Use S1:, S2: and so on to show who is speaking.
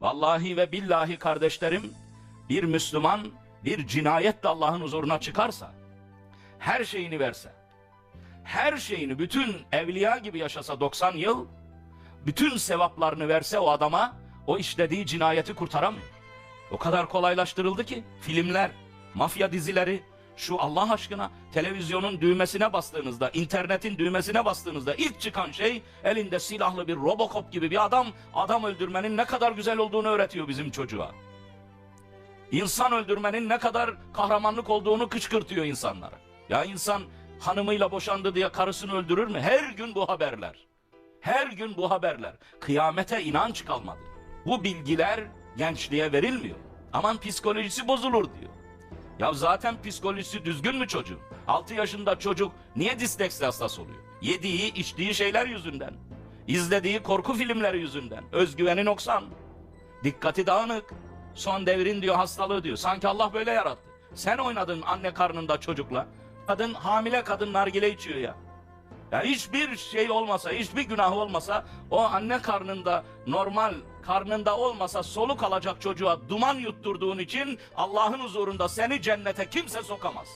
S1: Vallahi ve billahi kardeşlerim bir Müslüman bir cinayetle Allah'ın huzuruna çıkarsa her şeyini verse her şeyini bütün evliya gibi yaşasa 90 yıl bütün sevaplarını verse o adama o işlediği cinayeti kurtaramıyor. O kadar kolaylaştırıldı ki filmler, mafya dizileri, şu Allah aşkına televizyonun düğmesine bastığınızda, internetin düğmesine bastığınızda ilk çıkan şey elinde silahlı bir Robocop gibi bir adam adam öldürmenin ne kadar güzel olduğunu öğretiyor bizim çocuğa. İnsan öldürmenin ne kadar kahramanlık olduğunu kışkırtıyor insanlara. Ya insan hanımıyla boşandı diye karısını öldürür mü? Her gün bu haberler. Her gün bu haberler. Kıyamete inanç kalmadı. Bu bilgiler gençliğe verilmiyor. Aman psikolojisi bozulur diyor. Ya zaten psikolojisi düzgün mü çocuğun? 6 yaşında çocuk niye disleksi hastası oluyor? Yediği, içtiği şeyler yüzünden. İzlediği korku filmleri yüzünden. Özgüveni noksan. Dikkati dağınık. Son devrin diyor hastalığı diyor. Sanki Allah böyle yarattı. Sen oynadın anne karnında çocukla. Kadın hamile kadın nargile içiyor ya. Ya hiçbir şey olmasa, hiçbir günah olmasa o anne karnında normal karnında olmasa soluk alacak çocuğa duman yutturduğun için Allah'ın huzurunda seni cennete kimse sokamaz.